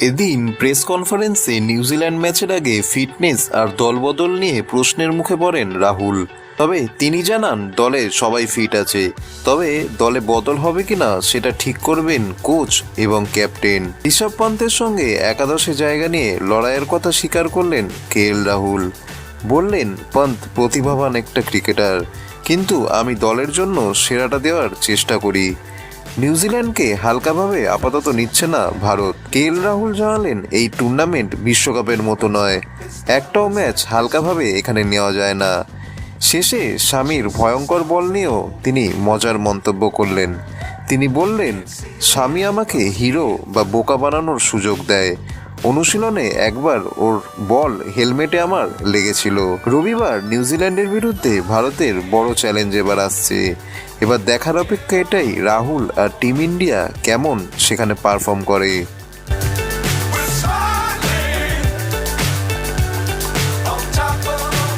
এদিন প্রেস কনফারেন্সে নিউজিল্যান্ড ম্যাচের আগে ফিটনেস আর দলবদল নিয়ে প্রশ্নের মুখে পড়েন রাহুল। তবে তিনি জানান, দলে সবাই ফিট আছে। তবে দলে বদল হবে কিনা সেটা ঠিক করবেন কোচ এবং ক্যাপ্টেন। ঋষভ পান্তের সঙ্গে একাদশে জায়গা নিয়ে লড়াইয়ের কথা স্বীকার করলেন কে এল রাহুল। বললেন, পন্ত প্রতিভাবান একটা ক্রিকেটার। কিন্তু আমি দলের জন্য সেরাটা দেওয়ার চেষ্টা করি। নিউজিল্যান্ডকে হালকাভাবে আপাতত নিচ্ছে না ভারত। কে এল রাহুল জানালেন, এই টুর্নামেন্ট বিশ্বকাপের মতো নয়। একটাও ম্যাচ হালকাভাবে এখানে নেওয়া যায় না। শেষে স্বামীর ভয়ঙ্কর বল নিয়েও তিনি মজার মন্তব্য করলেন। তিনি বললেন, স্বামী আমাকে হিরো বা বোকা বানানোর সুযোগ দেয়। অনুশীলনে একবার ওর বল হেলমেটে আমার লেগেছিল। রবিবার নিউজিল্যান্ডের বিরুদ্ধে ভারতের বড় চ্যালেঞ্জ এবার আসছে। এবার দেখার অপেক্ষা এটাই, রাহুল আর টিম ইন্ডিয়া কেমন সেখানে পারফর্ম করে।